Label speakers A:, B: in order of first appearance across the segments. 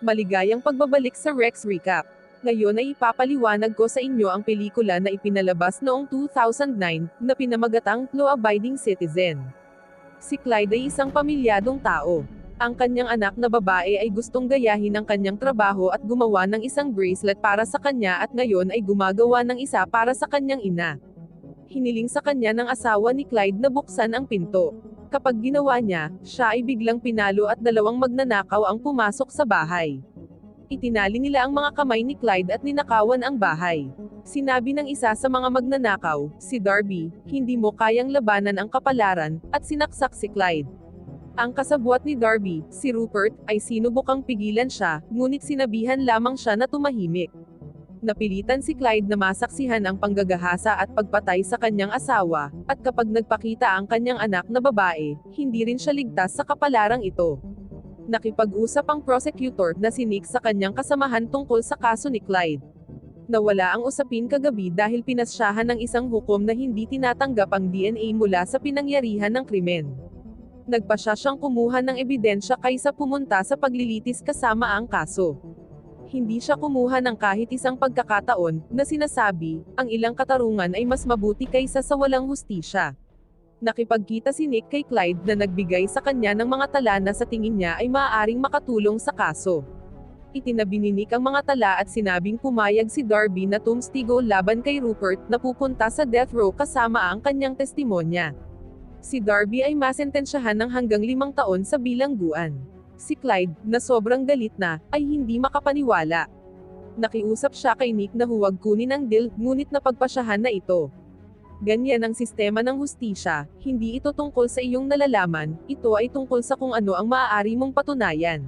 A: Maligayang pagbabalik sa Rex Recap. Ngayon ay ipapaliwanag ko sa inyo ang pelikula na ipinalabas noong 2009, na pinamagatang Law-Abiding Citizen. Si Clyde ay isang pamilyadong tao. Ang kanyang anak na babae ay gustong gayahin ang kanyang trabaho at gumawa ng isang bracelet para sa kanya at ngayon ay gumagawa ng isa para sa kanyang ina. Hiniling sa kanya ng asawa ni Clyde na buksan ang pinto. Kapag ginawa niya, siya ay biglang pinalo at dalawang magnanakaw ang pumasok sa bahay. Itinali nila ang mga kamay ni Clyde at ninakawan ang bahay. Sinabi ng isa sa mga magnanakaw, si Darby, hindi mo kayang labanan ang kapalaran, at sinaksak si Clyde. Ang kasabwat ni Darby, si Rupert, ay sinubukang pigilan siya, ngunit sinabihan lamang siya na tumahimik. Napilitan si Clyde na masaksihan ang panggagahasa at pagpatay sa kanyang asawa, at kapag nagpakita ang kanyang anak na babae, hindi rin siya ligtas sa kapalarang ito. Nakipag-usap ang prosecutor na si Nick sa kanyang kasamahan tungkol sa kaso ni Clyde. Nawala ang usapin kagabi dahil pinasyahan ng isang hukom na hindi tinatanggap ang DNA mula sa pinangyarihan ng krimen. Nagpasya siyang kumuha ng ebidensya kaysa pumunta sa paglilitis kasama ang kaso. Hindi siya kumuha ng kahit isang pagkakataon, na sinasabi, ang ilang katarungan ay mas mabuti kaysa sa walang hustisya. Nakipagkita si Nick kay Clyde na nagbigay sa kanya ng mga tala na sa tingin niya ay maaaring makatulong sa kaso. Itinabi ni Nick ang mga tala at sinabing pumayag si Darby na tumstigo laban kay Rupert na pupunta sa death row kasama ang kanyang testimonya. Si Darby ay masentensyahan ng hanggang limang taon sa bilangguan. Si Clyde, na sobrang galit na, ay hindi makapaniwala. Nakiusap siya kay Nick na huwag kunin ang deal, ngunit napagpasyahan na ito. Ganyan ang sistema ng hustisya, hindi ito tungkol sa iyong nalalaman, ito ay tungkol sa kung ano ang maaari mong patunayan.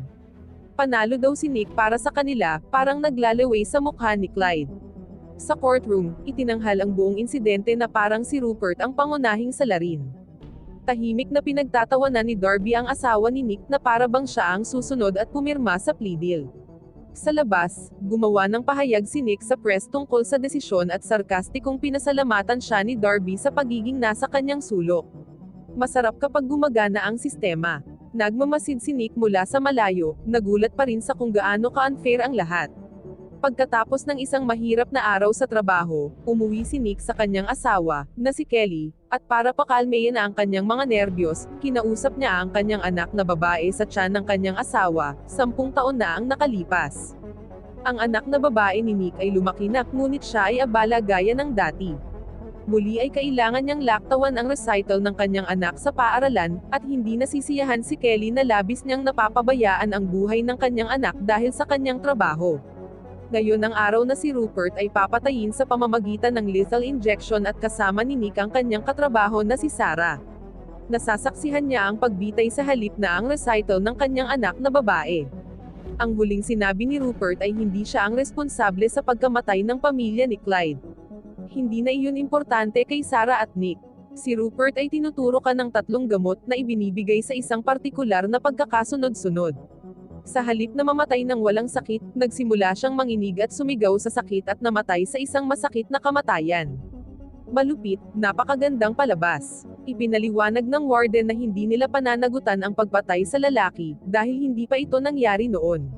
A: Panalo daw si Nick para sa kanila, parang naglalaway sa mukha ni Clyde. Sa courtroom, itinanghal ang buong insidente na parang si Rupert ang pangunahing salarin. Tahimik na pinagtatawanan ni Darby ang asawa ni Nick na para bang siya ang susunod at pumirma sa plea deal. Sa labas, gumawa ng pahayag si Nick sa press tungkol sa desisyon at sarkastikong pinasalamatan siya ni Darby sa pagiging nasa kanyang sulok. Masarap kapag gumagana ang sistema. Nagmamasid si Nick mula sa malayo, nagulat pa rin sa kung gaano ka-unfair ang lahat. Pagkatapos ng isang mahirap na araw sa trabaho, umuwi si Nick sa kanyang asawa, na si Kelly, at para pakalmeyin ang kanyang mga nerbiyos, kinausap niya ang kanyang anak na babae sa tiyan ng kanyang asawa, sampung taon na ang nakalipas. Ang anak na babae ni Nick ay lumaki na, ngunit siya ay abala gaya ng dati. Muli ay kailangan niyang laktawan ang recital ng kanyang anak sa paaralan, at hindi nasisiyahan si Kelly na labis niyang napapabayaan ang buhay ng kanyang anak dahil sa kanyang trabaho. Ngayon ang araw na si Rupert ay papatayin sa pamamagitan ng lethal injection at kasama ni Nick ang kanyang katrabaho na si Sarah. Nasasaksihan niya ang pagbitay sa halip na ang recital ng kanyang anak na babae. Ang huling sinabi ni Rupert ay hindi siya ang responsable sa pagkamatay ng pamilya ni Clyde. Hindi na iyon importante kay Sarah at Nick. Si Rupert ay tinuturo ka ng tatlong gamot na ibinibigay sa isang partikular na pagkakasunod-sunod. Sa halip na mamatay ng walang sakit, nagsimula siyang manginig at sumigaw sa sakit at namatay sa isang masakit na kamatayan. Malupit, napakagandang palabas. Ipinaliwanag ng warden na hindi nila pananagutan ang pagpatay sa lalaki, dahil hindi pa ito nangyari noon.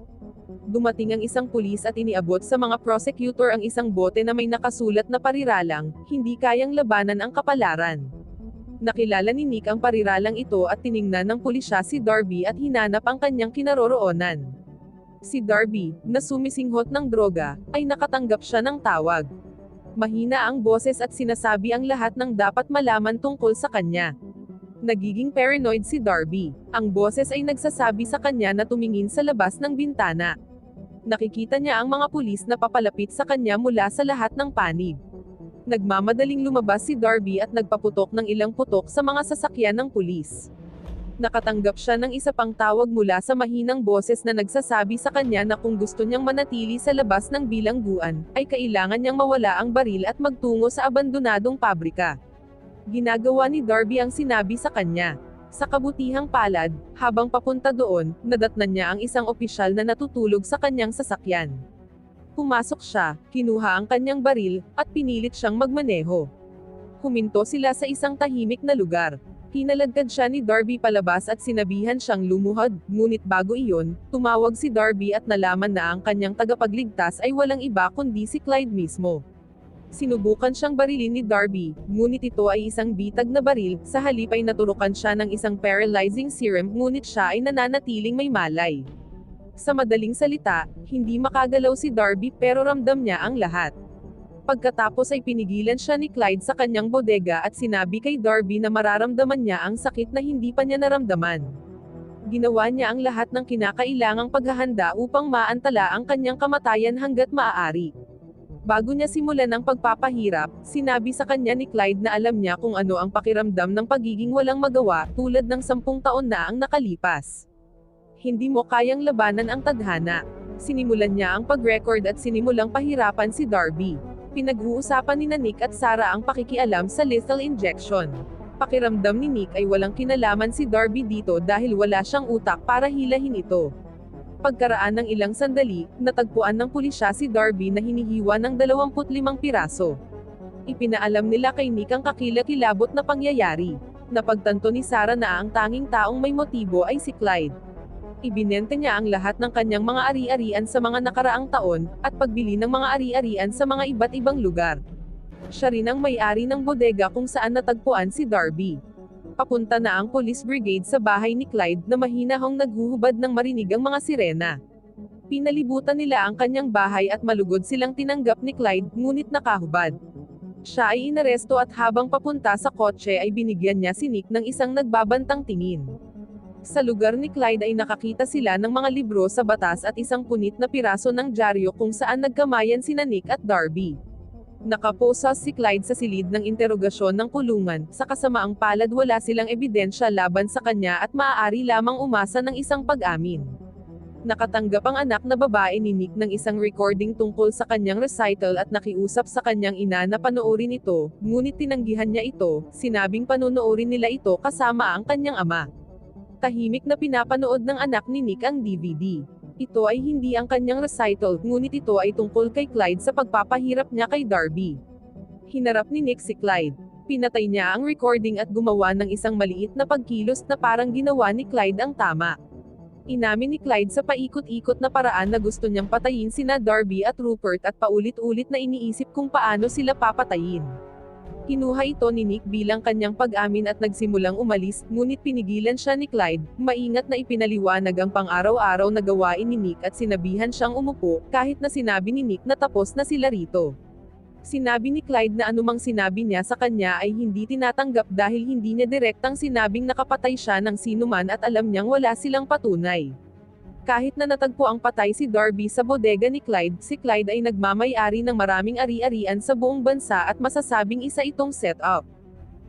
A: Dumating ang isang pulis at iniabot sa mga prosecutor ang isang bote na may nakasulat na pariralang, hindi kayang labanan ang kapalaran. Nakilala ni Nick ang pariralang ito at tiningnan ng pulisya si Darby at hinanap ang kanyang kinaroroonan. Si Darby, na sumisinghot ng droga, ay nakatanggap siya ng tawag. Mahina ang boses at sinasabi ang lahat ng dapat malaman tungkol sa kanya. Nagiging paranoid si Darby. Ang boses ay nagsasabi sa kanya na tumingin sa labas ng bintana. Nakikita niya ang mga pulis na papalapit sa kanya mula sa lahat ng panig. Nagmamadaling lumabas si Darby at nagpaputok ng ilang putok sa mga sasakyan ng pulis. Nakatanggap siya ng isa pang tawag mula sa mahinang boses na nagsasabi sa kanya na kung gusto niyang manatili sa labas ng bilangguan, ay kailangan niyang mawala ang baril at magtungo sa abandonadong pabrika. Ginagawa ni Darby ang sinabi sa kanya. Sa kabutihang palad, habang papunta doon, nadatnan niya ang isang opisyal na natutulog sa kanyang sasakyan. Pumasok siya, kinuha ang kanyang baril, at pinilit siyang magmaneho. Huminto sila sa isang tahimik na lugar. Kinaladkad siya ni Darby palabas at sinabihan siyang lumuhod, ngunit bago iyon, tumawag si Darby at nalaman na ang kanyang tagapagligtas ay walang iba kundi si Clyde mismo. Sinubukan siyang barilin ni Darby, ngunit ito ay isang bitag na baril, sa halip ay naturukan siya ng isang paralyzing serum ngunit siya ay nananatiling may malay. Sa madaling salita, hindi makagalaw si Darby pero ramdam niya ang lahat. Pagkatapos ay pinigilan siya ni Clyde sa kanyang bodega at sinabi kay Darby na mararamdaman niya ang sakit na hindi pa niya naramdaman. Ginawa niya ang lahat ng kinakailangang paghahanda upang maantala ang kanyang kamatayan hanggat maaari. Bago niya simulan ang pagpapahirap, sinabi sa kanya ni Clyde na alam niya kung ano ang pakiramdam ng pagiging walang magawa tulad ng sampung taon na ang nakalipas. Hindi mo kayang labanan ang tadhana. Sinimulan niya ang pag-record at sinimulang pahirapan si Darby. Pinag-uusapan ni Nick at Sarah ang pakikialam sa lethal injection. Pakiramdam ni Nick ay walang kinalaman si Darby dito dahil wala siyang utak para hilahin ito. Pagkaraan ng ilang sandali, natagpuan ng pulisya si Darby na hinihiwa ng 25 piraso. Ipinaalam nila kay Nick ang kakilakilabot na pangyayari. Napagtanto ni Sarah na ang tanging taong may motibo ay si Clyde ibinenta niya ang lahat ng kanyang mga ari-arian sa mga nakaraang taon, at pagbili ng mga ari-arian sa mga iba't ibang lugar. Siya rin ang may-ari ng bodega kung saan natagpuan si Darby. Papunta na ang police brigade sa bahay ni Clyde na mahinahong naghuhubad ng marinig ang mga sirena. Pinalibutan nila ang kanyang bahay at malugod silang tinanggap ni Clyde, ngunit nakahubad. Siya ay inaresto at habang papunta sa kotse ay binigyan niya si Nick ng isang nagbabantang tingin. Sa lugar ni Clyde ay nakakita sila ng mga libro sa batas at isang punit na piraso ng dyaryo kung saan nagkamayan sina Nick at Darby. Nakaposas si Clyde sa silid ng interogasyon ng kulungan, sa kasamaang palad wala silang ebidensya laban sa kanya at maaari lamang umasa ng isang pag-amin. Nakatanggap ang anak na babae ni Nick ng isang recording tungkol sa kanyang recital at nakiusap sa kanyang ina na panoorin ito, ngunit tinanggihan niya ito, sinabing panonoorin nila ito kasama ang kanyang ama tahimik na pinapanood ng anak ni Nick ang DVD. Ito ay hindi ang kanyang recital, ngunit ito ay tungkol kay Clyde sa pagpapahirap niya kay Darby. Hinarap ni Nick si Clyde. Pinatay niya ang recording at gumawa ng isang maliit na pagkilos na parang ginawa ni Clyde ang tama. Inamin ni Clyde sa paikot-ikot na paraan na gusto niyang patayin sina Darby at Rupert at paulit-ulit na iniisip kung paano sila papatayin. Kinuha ito ni Nick bilang kanyang pag-amin at nagsimulang umalis, ngunit pinigilan siya ni Clyde, maingat na ipinaliwanag ang pang-araw-araw na gawain ni Nick at sinabihan siyang umupo, kahit na sinabi ni Nick na tapos na sila rito. Sinabi ni Clyde na anumang sinabi niya sa kanya ay hindi tinatanggap dahil hindi niya direktang sinabing nakapatay siya ng sinuman at alam niyang wala silang patunay. Kahit na natagpo ang patay si Darby sa bodega ni Clyde, si Clyde ay nagmamay-ari ng maraming ari-arian sa buong bansa at masasabing isa itong setup.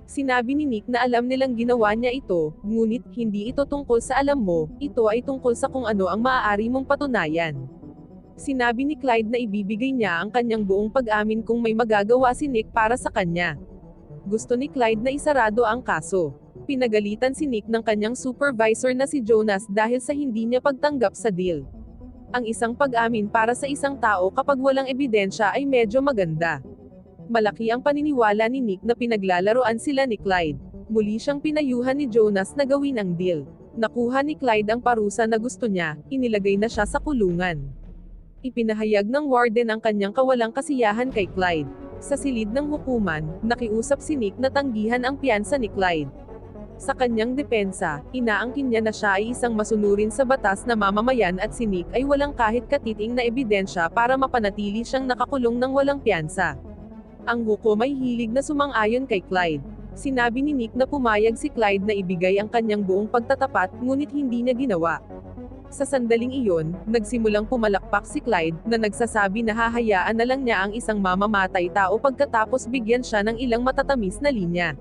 A: Sinabi ni Nick na alam nilang ginawa niya ito, ngunit, hindi ito tungkol sa alam mo, ito ay tungkol sa kung ano ang maaari mong patunayan. Sinabi ni Clyde na ibibigay niya ang kanyang buong pag-amin kung may magagawa si Nick para sa kanya. Gusto ni Clyde na isarado ang kaso. Pinagalitan si Nick ng kanyang supervisor na si Jonas dahil sa hindi niya pagtanggap sa deal. Ang isang pag-amin para sa isang tao kapag walang ebidensya ay medyo maganda. Malaki ang paniniwala ni Nick na pinaglalaroan sila ni Clyde. Muli siyang pinayuhan ni Jonas na gawin ang deal. Nakuha ni Clyde ang parusa na gusto niya, inilagay na siya sa kulungan. Ipinahayag ng warden ang kanyang kawalang kasiyahan kay Clyde. Sa silid ng hukuman, nakiusap si Nick na tanggihan ang piyansa ni Clyde. Sa kanyang depensa, inaangkin niya na siya ay isang masunurin sa batas na mamamayan at si Nick ay walang kahit katiting na ebidensya para mapanatili siyang nakakulong ng walang piyansa. Ang hukom ay hilig na sumang-ayon kay Clyde. Sinabi ni Nick na pumayag si Clyde na ibigay ang kanyang buong pagtatapat, ngunit hindi niya ginawa. Sa sandaling iyon, nagsimulang pumalakpak si Clyde, na nagsasabi na hahayaan na lang niya ang isang mamamatay tao pagkatapos bigyan siya ng ilang matatamis na linya.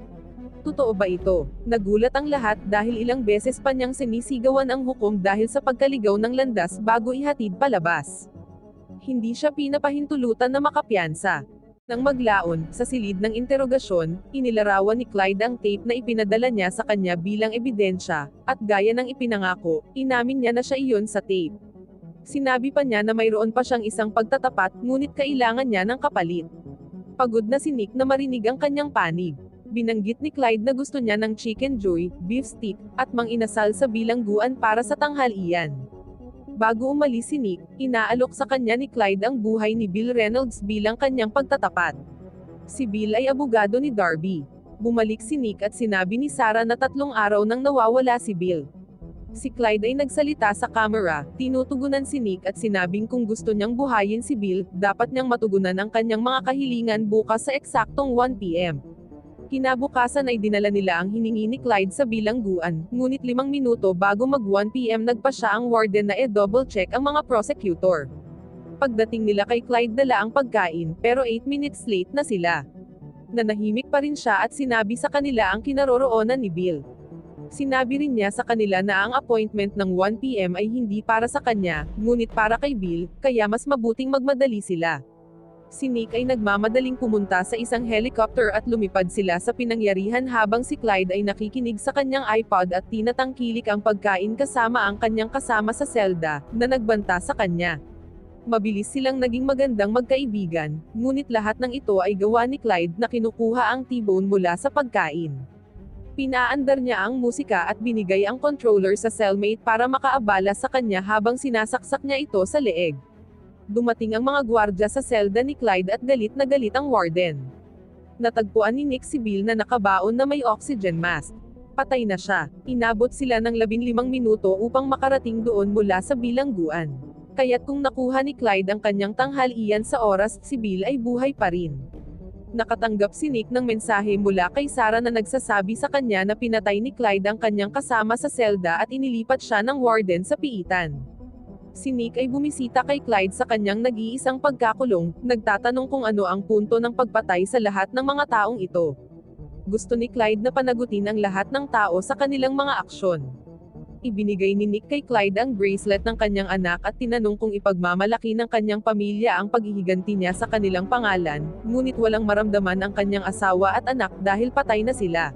A: Totoo ba ito? Nagulat ang lahat dahil ilang beses pa niyang sinisigawan ang hukom dahil sa pagkaligaw ng landas bago ihatid palabas. Hindi siya pinapahintulutan na makapiyansa. Nang maglaon, sa silid ng interogasyon, inilarawan ni Clyde ang tape na ipinadala niya sa kanya bilang ebidensya, at gaya ng ipinangako, inamin niya na siya iyon sa tape. Sinabi pa niya na mayroon pa siyang isang pagtatapat, ngunit kailangan niya ng kapalit. Pagod na si Nick na marinig ang kanyang panig. Binanggit ni Clyde na gusto niya ng chicken joy, beef stick, at mang inasal sa bilangguan para sa tanghalian. Bago umalis si Nick, inaalok sa kanya ni Clyde ang buhay ni Bill Reynolds bilang kanyang pagtatapat. Si Bill ay abogado ni Darby. Bumalik si Nick at sinabi ni Sarah na tatlong araw nang nawawala si Bill. Si Clyde ay nagsalita sa camera, tinutugunan si Nick at sinabing kung gusto niyang buhayin si Bill, dapat niyang matugunan ang kanyang mga kahilingan bukas sa eksaktong 1pm. Kinabukasan ay dinala nila ang hiningi ni Clyde sa bilangguan, ngunit limang minuto bago mag 1pm nagpa siya ang warden na e-double check ang mga prosecutor. Pagdating nila kay Clyde dala ang pagkain, pero 8 minutes late na sila. Nanahimik pa rin siya at sinabi sa kanila ang kinaroroonan ni Bill. Sinabi rin niya sa kanila na ang appointment ng 1pm ay hindi para sa kanya, ngunit para kay Bill, kaya mas mabuting magmadali sila. Si Nick ay nagmamadaling pumunta sa isang helicopter at lumipad sila sa pinangyarihan habang si Clyde ay nakikinig sa kanyang iPod at tinatangkilik ang pagkain kasama ang kanyang kasama sa selda, na nagbanta sa kanya. Mabilis silang naging magandang magkaibigan, ngunit lahat ng ito ay gawa ni Clyde na kinukuha ang T-bone mula sa pagkain. Pinaandar niya ang musika at binigay ang controller sa cellmate para makaabala sa kanya habang sinasaksak niya ito sa leeg. Dumating ang mga gwardya sa selda ni Clyde at galit na galit ang warden. Natagpuan ni Nick si Bill na nakabaon na may oxygen mask. Patay na siya. Inabot sila ng 15 minuto upang makarating doon mula sa bilangguan. Kaya't kung nakuha ni Clyde ang kanyang tanghalian sa oras, si Bill ay buhay pa rin. Nakatanggap si Nick ng mensahe mula kay Sarah na nagsasabi sa kanya na pinatay ni Clyde ang kanyang kasama sa selda at inilipat siya ng warden sa piitan. Si Nick ay bumisita kay Clyde sa kanyang nag-iisang pagkakulong, nagtatanong kung ano ang punto ng pagpatay sa lahat ng mga taong ito. Gusto ni Clyde na panagutin ang lahat ng tao sa kanilang mga aksyon. Ibinigay ni Nick kay Clyde ang bracelet ng kanyang anak at tinanong kung ipagmamalaki ng kanyang pamilya ang paghihiganti niya sa kanilang pangalan, ngunit walang maramdaman ang kanyang asawa at anak dahil patay na sila.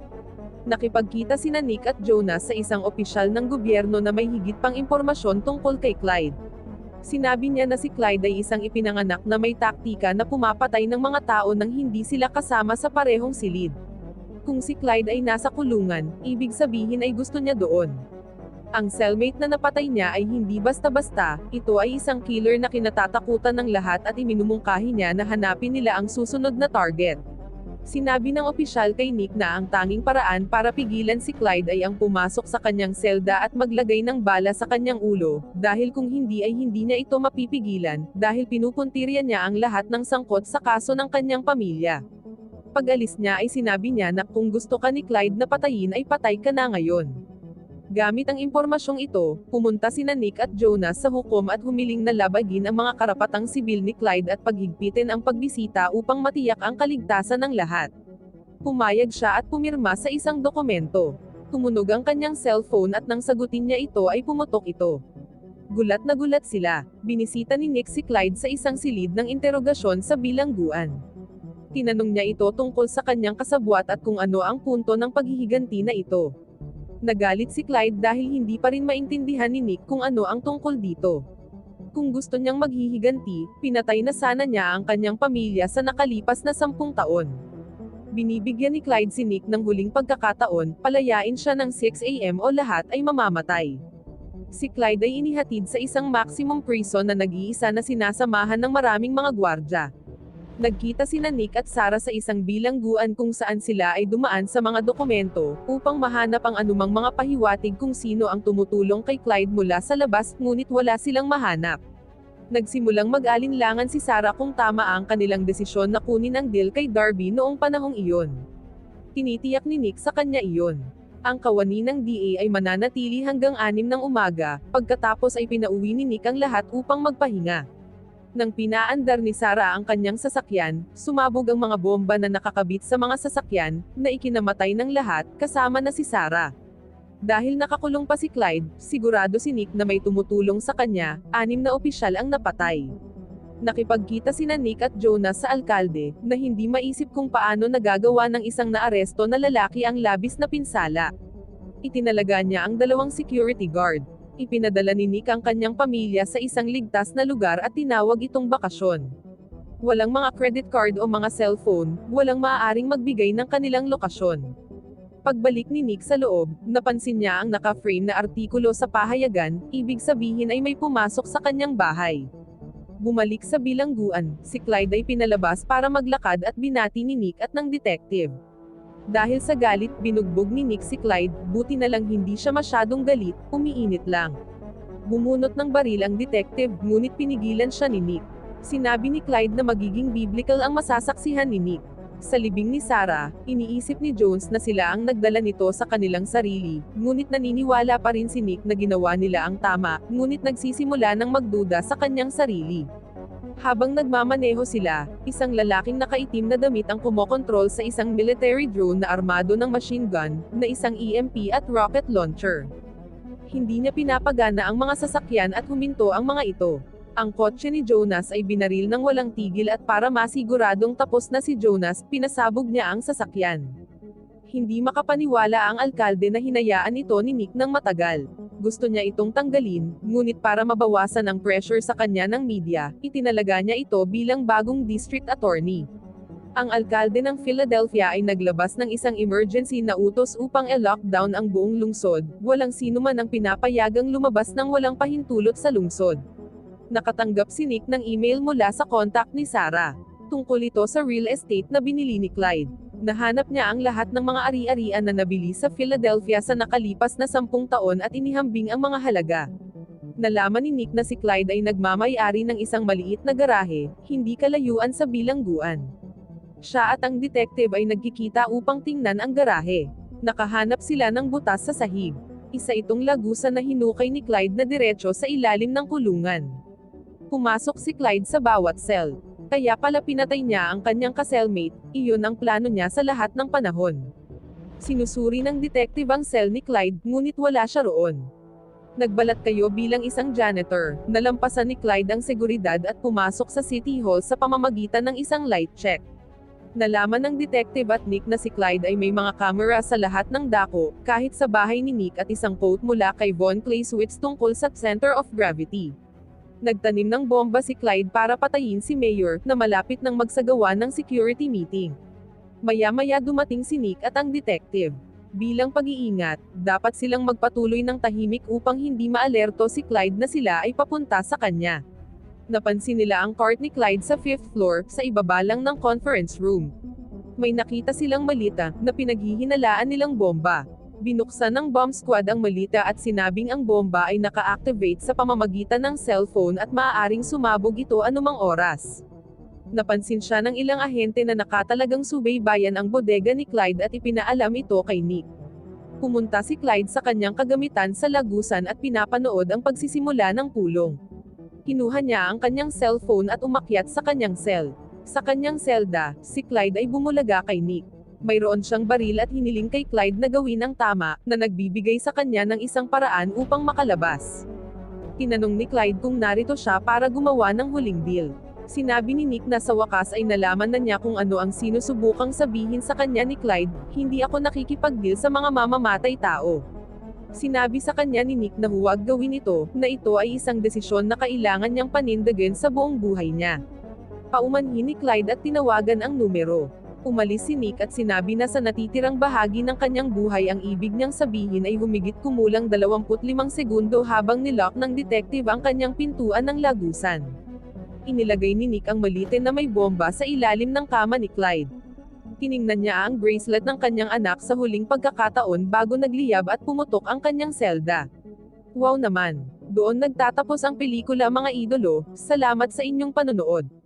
A: Nakipagkita sina Nick at Jonas sa isang opisyal ng gobyerno na may higit pang impormasyon tungkol kay Clyde. Sinabi niya na si Clyde ay isang ipinanganak na may taktika na pumapatay ng mga tao nang hindi sila kasama sa parehong silid. Kung si Clyde ay nasa kulungan, ibig sabihin ay gusto niya doon. Ang cellmate na napatay niya ay hindi basta-basta, ito ay isang killer na kinatatakutan ng lahat at iminumungkahi niya na hanapin nila ang susunod na target. Sinabi ng opisyal kay Nick na ang tanging paraan para pigilan si Clyde ay ang pumasok sa kanyang selda at maglagay ng bala sa kanyang ulo, dahil kung hindi ay hindi niya ito mapipigilan, dahil pinupuntirya niya ang lahat ng sangkot sa kaso ng kanyang pamilya. Pag-alis niya ay sinabi niya na kung gusto ka ni Clyde na patayin ay patay ka na ngayon. Gamit ang impormasyong ito, pumunta sina Nick at Jonas sa hukom at humiling na labagin ang mga karapatang sibil ni Clyde at paghigpitin ang pagbisita upang matiyak ang kaligtasan ng lahat. Pumayag siya at pumirma sa isang dokumento. Tumunog ang kanyang cellphone at nang sagutin niya ito ay pumutok ito. Gulat na gulat sila. Binisita ni Nick si Clyde sa isang silid ng interogasyon sa bilangguan. Tinanong niya ito tungkol sa kanyang kasabwat at kung ano ang punto ng paghihiganti na ito. Nagalit si Clyde dahil hindi pa rin maintindihan ni Nick kung ano ang tungkol dito. Kung gusto niyang maghihiganti, pinatay na sana niya ang kanyang pamilya sa nakalipas na sampung taon. Binibigyan ni Clyde si Nick ng huling pagkakataon, palayain siya ng 6am o lahat ay mamamatay. Si Clyde ay inihatid sa isang maximum prison na nag-iisa na sinasamahan ng maraming mga gwardya. Nagkita sina Nick at Sarah sa isang bilangguan kung saan sila ay dumaan sa mga dokumento, upang mahanap ang anumang mga pahiwatig kung sino ang tumutulong kay Clyde mula sa labas, ngunit wala silang mahanap. Nagsimulang mag-alinlangan si Sarah kung tama ang kanilang desisyon na kunin ang deal kay Darby noong panahong iyon. Tinitiyak ni Nick sa kanya iyon. Ang kawani ng DA ay mananatili hanggang 6 ng umaga, pagkatapos ay pinauwi ni Nick ang lahat upang magpahinga. Nang pinaandar ni Sarah ang kanyang sasakyan, sumabog ang mga bomba na nakakabit sa mga sasakyan, na ikinamatay ng lahat, kasama na si Sarah. Dahil nakakulong pa si Clyde, sigurado si Nick na may tumutulong sa kanya, anim na opisyal ang napatay. Nakipagkita sina Nick at Jonas sa alkalde, na hindi maisip kung paano nagagawa ng isang naaresto na lalaki ang labis na pinsala. Itinalaga niya ang dalawang security guard, Ipinadala ni Nick ang kanyang pamilya sa isang ligtas na lugar at tinawag itong bakasyon. Walang mga credit card o mga cellphone, walang maaaring magbigay ng kanilang lokasyon. Pagbalik ni Nick sa loob, napansin niya ang naka-frame na artikulo sa pahayagan, ibig sabihin ay may pumasok sa kanyang bahay. Bumalik sa bilangguan, si Clyde ay pinalabas para maglakad at binati ni Nick at ng detective. Dahil sa galit, binugbog ni Nick si Clyde, buti na lang hindi siya masyadong galit, umiinit lang. Bumunot ng baril ang detective, ngunit pinigilan siya ni Nick. Sinabi ni Clyde na magiging biblical ang masasaksihan ni Nick. Sa libing ni Sarah, iniisip ni Jones na sila ang nagdala nito sa kanilang sarili, ngunit naniniwala pa rin si Nick na ginawa nila ang tama, ngunit nagsisimula ng magduda sa kanyang sarili. Habang nagmamaneho sila, isang lalaking nakaitim na damit ang kumokontrol sa isang military drone na armado ng machine gun, na isang EMP at rocket launcher. Hindi niya pinapagana ang mga sasakyan at huminto ang mga ito. Ang kotse ni Jonas ay binaril ng walang tigil at para masiguradong tapos na si Jonas, pinasabog niya ang sasakyan. Hindi makapaniwala ang alkalde na hinayaan ito ni Nick ng matagal. Gusto niya itong tanggalin, ngunit para mabawasan ang pressure sa kanya ng media, itinalaga niya ito bilang bagong district attorney. Ang alkalde ng Philadelphia ay naglabas ng isang emergency na utos upang i-lockdown ang buong lungsod, walang sino man ang pinapayagang lumabas ng walang pahintulot sa lungsod. Nakatanggap si Nick ng email mula sa contact ni Sarah. Tungkol ito sa real estate na binili ni Clyde. Nahanap niya ang lahat ng mga ari-arian na nabili sa Philadelphia sa nakalipas na sampung taon at inihambing ang mga halaga. Nalaman ni Nick na si Clyde ay nagmamay-ari ng isang maliit na garahe, hindi kalayuan sa bilangguan. Siya at ang detective ay nagkikita upang tingnan ang garahe. Nakahanap sila ng butas sa sahig. Isa itong lagusan na hinukay ni Clyde na diretso sa ilalim ng kulungan. Pumasok si Clyde sa bawat cell. Kaya pala pinatay niya ang kanyang ka-cellmate, iyon ang plano niya sa lahat ng panahon. Sinusuri ng detective ang cell ni Clyde, ngunit wala siya roon. Nagbalat kayo bilang isang janitor, nalampasan ni Clyde ang seguridad at pumasok sa City Hall sa pamamagitan ng isang light check. Nalaman ng detective at Nick na si Clyde ay may mga camera sa lahat ng dako, kahit sa bahay ni Nick at isang quote mula kay Von Clausewitz tungkol sa center of gravity. Nagtanim ng bomba si Clyde para patayin si Mayor, na malapit ng magsagawa ng security meeting. Maya-maya dumating si Nick at ang detective. Bilang pag-iingat, dapat silang magpatuloy ng tahimik upang hindi maalerto si Clyde na sila ay papunta sa kanya. Napansin nila ang cart ni Clyde sa fifth floor, sa ibaba lang ng conference room. May nakita silang malita, na pinaghihinalaan nilang bomba. Binuksan ng bomb squad ang malita at sinabing ang bomba ay naka-activate sa pamamagitan ng cellphone at maaaring sumabog ito anumang oras. Napansin siya ng ilang ahente na nakatalagang subaybayan ang bodega ni Clyde at ipinaalam ito kay Nick. Pumunta si Clyde sa kanyang kagamitan sa lagusan at pinapanood ang pagsisimula ng pulong. Kinuha niya ang kanyang cellphone at umakyat sa kanyang cell. Sa kanyang selda, si Clyde ay bumulaga kay Nick mayroon siyang baril at hiniling kay Clyde na gawin ang tama, na nagbibigay sa kanya ng isang paraan upang makalabas. Tinanong ni Clyde kung narito siya para gumawa ng huling deal. Sinabi ni Nick na sa wakas ay nalaman na niya kung ano ang sinusubukang sabihin sa kanya ni Clyde, hindi ako nakikipag-deal sa mga mamamatay tao. Sinabi sa kanya ni Nick na huwag gawin ito, na ito ay isang desisyon na kailangan niyang panindagan sa buong buhay niya. Paumanhin ni Clyde at tinawagan ang numero. Umalis si Nick at sinabi na sa natitirang bahagi ng kanyang buhay ang ibig niyang sabihin ay humigit kumulang 25 segundo habang nilock ng detective ang kanyang pintuan ng lagusan. Inilagay ni Nick ang malite na may bomba sa ilalim ng kama ni Clyde. Tiningnan niya ang bracelet ng kanyang anak sa huling pagkakataon bago nagliyab at pumutok ang kanyang selda. Wow naman! Doon nagtatapos ang pelikula mga idolo, salamat sa inyong panonood.